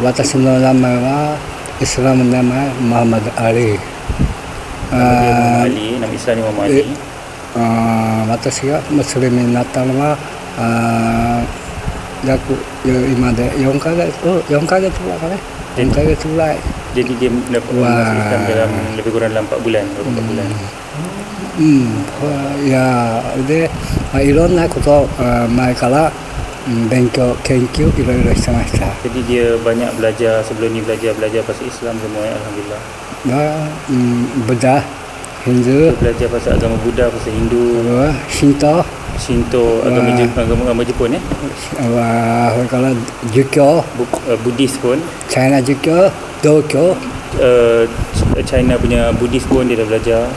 私の名前はイスラムの名前マハマド・アリあーあ私がムスリムになったのはあ約今で4ヶ月4ヶ月ぐらいかね4ヶ月ぐらい Jadi dia dapat Wah. dalam lebih kurang dalam 4 bulan, 4 hmm. bulan. Hmm. Ya, dia ilon nak kutuk mai kalah んなことあー前から、うん勉強研究いろいろしてました Jadi dia banyak belajar sebelum ni belajar belajar pasal Islam semua ya, alhamdulillah. まあ、うん、ブダヒンズ Dia belajar pasal agama Buddha, pasal Hindu, 神道 Shinto, agama Wah. Jepun, agama, agama Jepun ya. はそれから儒教 Bu, uh, Buddhis pun, チャイナ儒教道教 uh, China punya Buddhis pun dia dah belajar.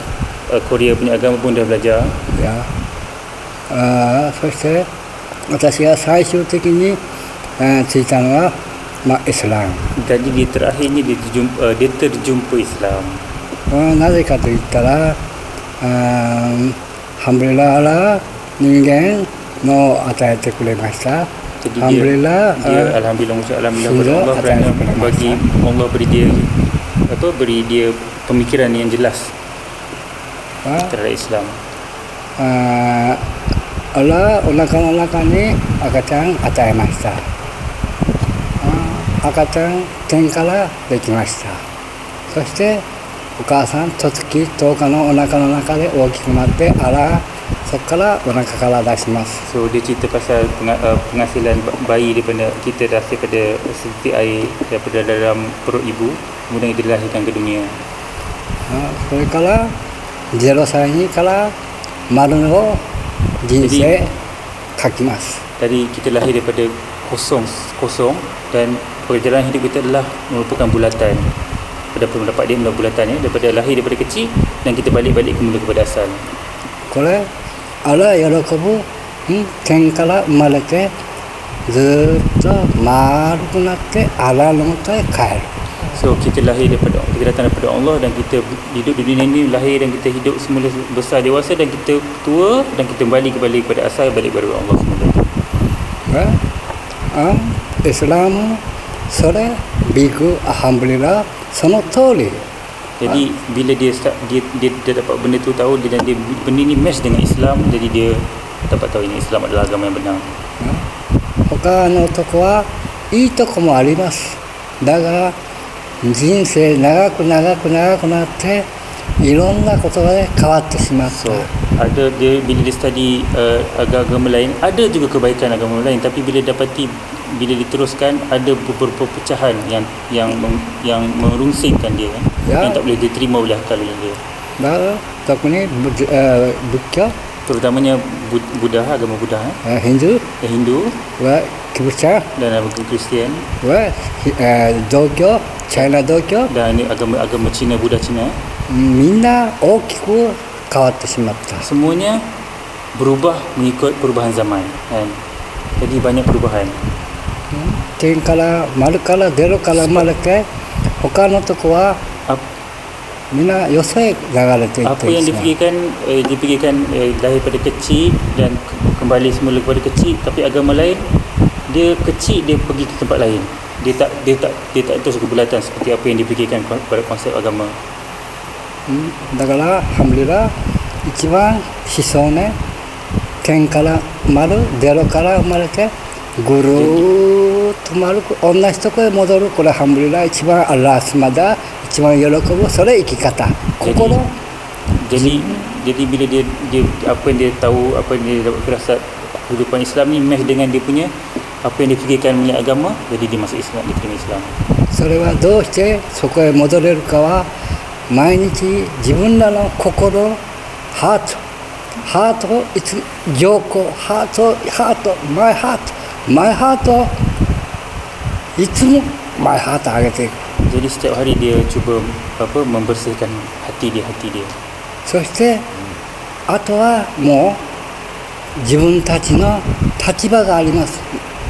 Uh, Korea punya agama pun dah belajar. いやあーそして 私が最終的に、えーついたのは、まあ、イスラム Jadi dia terakhirnya dia terjumpa, uh, dia terjumpa Islam. うんなぜかと言ったらあーハンブリラは人間の与えてくれました Jadi ハンブ dia リラ dia alhamdulillah mengucap alhamdulillah kepada Sudah Allah atas kerana kepada bagi Allah beri dia apa beri dia pemikiran yang jelas は terhadap Islam. あ Allah ulang kan ulang kan ni agak cang ah, tengkala dekik masa. ukaa-san cuci cuci kan ulang kan ulang kan ni ala, so kala kala dah. So dia cerita pasal eh, penghasilan bayi di benda kita dah sih pada seperti ai dia pada dalam perut ibu, mudah itu dilahirkan ke dunia. Ah, kalau jelas ini kala. Malu jadi, saya kaki mas. Dari kita lahir daripada kosong kosong dan perjalanan hidup kita adalah merupakan bulatan. Pada pendapat dia adalah bulatan ya daripada lahir daripada kecil dan kita balik-balik kembali kepada asal. Kalau Allah ya rakabu hmm kan tengkala malake zata marunake ala lumta khair. So kita lahir daripada kita datang daripada Allah dan kita hidup di dunia ini lahir dan kita hidup semula besar dewasa dan kita tua dan kita kembali kembali kepada asal balik kepada Allah semula. Ha? Ha? Islam sore bigu alhamdulillah sama. Jadi ha? bila dia, start, dia, dia dia dapat benda tu tahu dia dan dia benda ni match dengan Islam jadi dia dapat tahu ini Islam adalah agama yang benar. Maka no tokoa itu komo arimasu. 人生長く長く長くなっていろんなことで変わってしまった So ada dia bila dia study uh, agama lain ada juga kebaikan agama lain tapi bila dapati bila diteruskan ada beberapa pecahan yang yang mem- yang merungsingkan dia kan Ya. yang tak boleh diterima oleh akal dia だから特に仏,、えー仏教 terutamanya Buddha agama Buddha uh, Hindu. Eh, Hindu. Wah, Kristian. dan agama Kristian. Wah uh, ah, Dogyo China dojo dan agama agama Cina Buddha Cina eh? mina okiku kawatte shimatta. Semuanya berubah mengikut perubahan zaman kan? Jadi banyak perubahan. Hmm, tingkala malukala derukala malukai hokano toko wa Ap- みんなよそへ流れていっ apa て yang しまう difikirkan eh, difikirkan eh, daripada kecil dan ke- kembali semula kepada kecil tapi agama lain dia kecil dia pergi ke tempat lain dia tak dia tak dia tak terus ke bulatan seperti apa yang difikirkan kon- pada konsep agama うんだからハムリラ一番思想ね点から丸ゼロから生まれてぐるーっと丸く同じとこへ戻るこれハムリラ一番アラスマダ 一番喜ぶそれ生き方心 jadi jadi bila dia dia apa yang dia tahu apa yang dia dapat firasat kehidupan Islam ni match dengan dia punya apa yang dia fikirkan mengenai agama jadi dia masuk Islam dia terima Islam それはどうしてそこへ戻れるかは毎日自分らの心ハートハートをいつ上皇ハートハートマイハートマイハートいつもマイハート上げていく jadi setiap hari dia cuba apa membersihkan hati dia hati dia そしてあとはもう自分たちの立場があります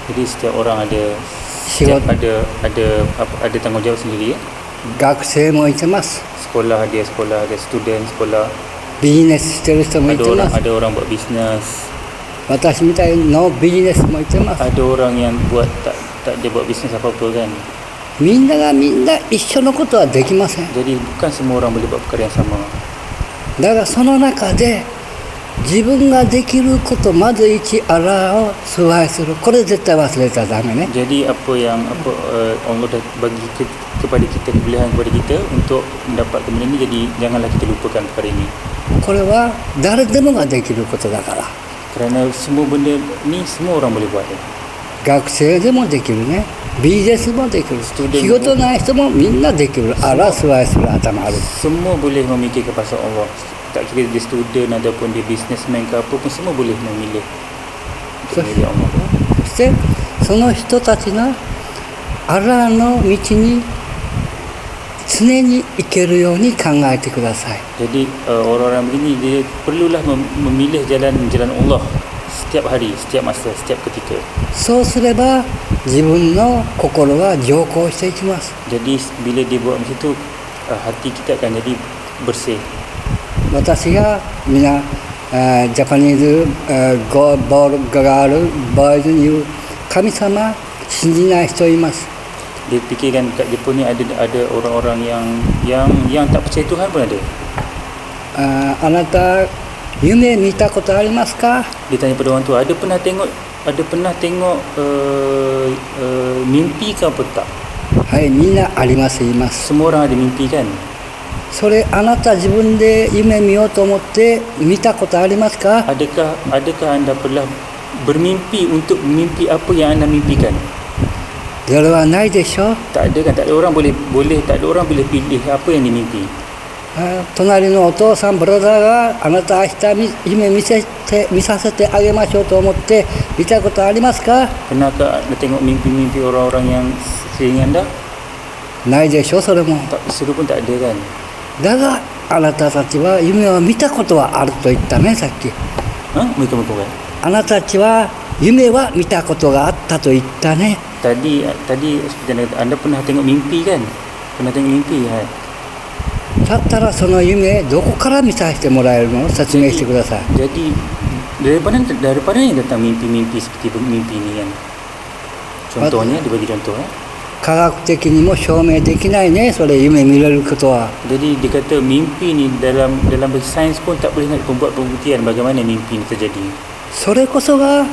jadi setiap orang ada Siwat. setiap ada ada apa ada tanggungjawab sendiri ya 学生もいてます sekolah dia sekolah ada student sekolah ビジネスしてる人もい ada てま orang す ada orang buat bisnes 私みたいのビジネスもいてます ada orang yang buat tak tak dia buat bisnes apa-apa kan みんながみんな一緒のことはできません。だがその中で自分ができることまず一あらを崇拝する。これ絶対忘れたらだめね。これは誰でもができることだから。Kerana semua benda 学生でもできるねビジネスもできるデン仕事ない人もみんなできるアラー崇拝する頭ある Semua boleh memikirkan pasal Allah. Tak kira dia student ataupun dia businessman ke apa pun semua boleh memilih untuk So- memilih Allah. そしてその人たちのアラーの道に常に行けるように考えてください Jadi uh, orang-orang begini dia perlulah mem- memilih jalan jalan Allah setiap hari, setiap masa, setiap ketika. そうすれば自分の心は浄化していきます Jadi bila dia buat macam tu uh, hati kita akan jadi bersih. 私が皆あージャパニーズあーゴボールがあるボーイズに言う神様信じない人います Dia fikirkan kat Jepun ni ada ada orang-orang yang yang yang tak percaya Tuhan pun ada. あーあなた 夢見たことありますか Dia tanya pada orang tu, ada pernah tengok ada pernah tengok uh, uh, mimpi ke apa tak? はいみんなありますいます Semua orang ada mimpi kan? それあなた自分で夢見ようと思って見たことありますか Adakah adakah anda pernah bermimpi untuk mimpi apa yang anda mimpikan? それはないでしょ Tak ada kan? Tak ada orang boleh boleh tak ada orang boleh pilih apa yang dimimpi. 隣のお父さんブラザーがあなた明日み夢見せて見させてあげましょうと思って見たことありますか Pernahkah anda tengok mimpi-mimpi orang-orang yang sekeliling anda? ないでしょそれも Tak suruh pun tak ada kan? だがあなたたちは夢を見たことはあると言ったねさっき Ha? Mereka-mereka kan? あなたたちは夢は見たことがあったと言ったね Tadi tadi seperti anda anda pernah tengok mimpi kan? Pernah tengok mimpi kan? だったらその夢どこから見させてもらえるの説明してください Jadi daripada daripada ni datang mimpi-mimpi seperti mimpi ni kan? Contohnya dia bagi contoh eh. 科学的にも証明できないねそれ夢見れることは Jadi dia kata mimpi ni dalam dalam sains pun tak boleh nak membuat pembuktian bagaimana mimpi ni terjadi. それこそが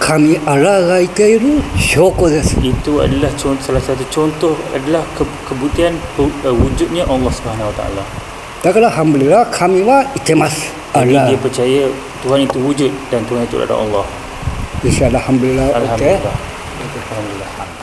kami araga itu syoko des. Itu adalah contoh salah satu contoh adalah ke, kebutian eh, wujudnya Allah Subhanahu Wa Taala. Takala alhamdulillah kami wa itemas. Allah. Jadi dia percaya Tuhan itu wujud dan Tuhan itu adalah Allah. Insya-Allah alhamdulillah. Alhamdulillah. Okay. alhamdulillah.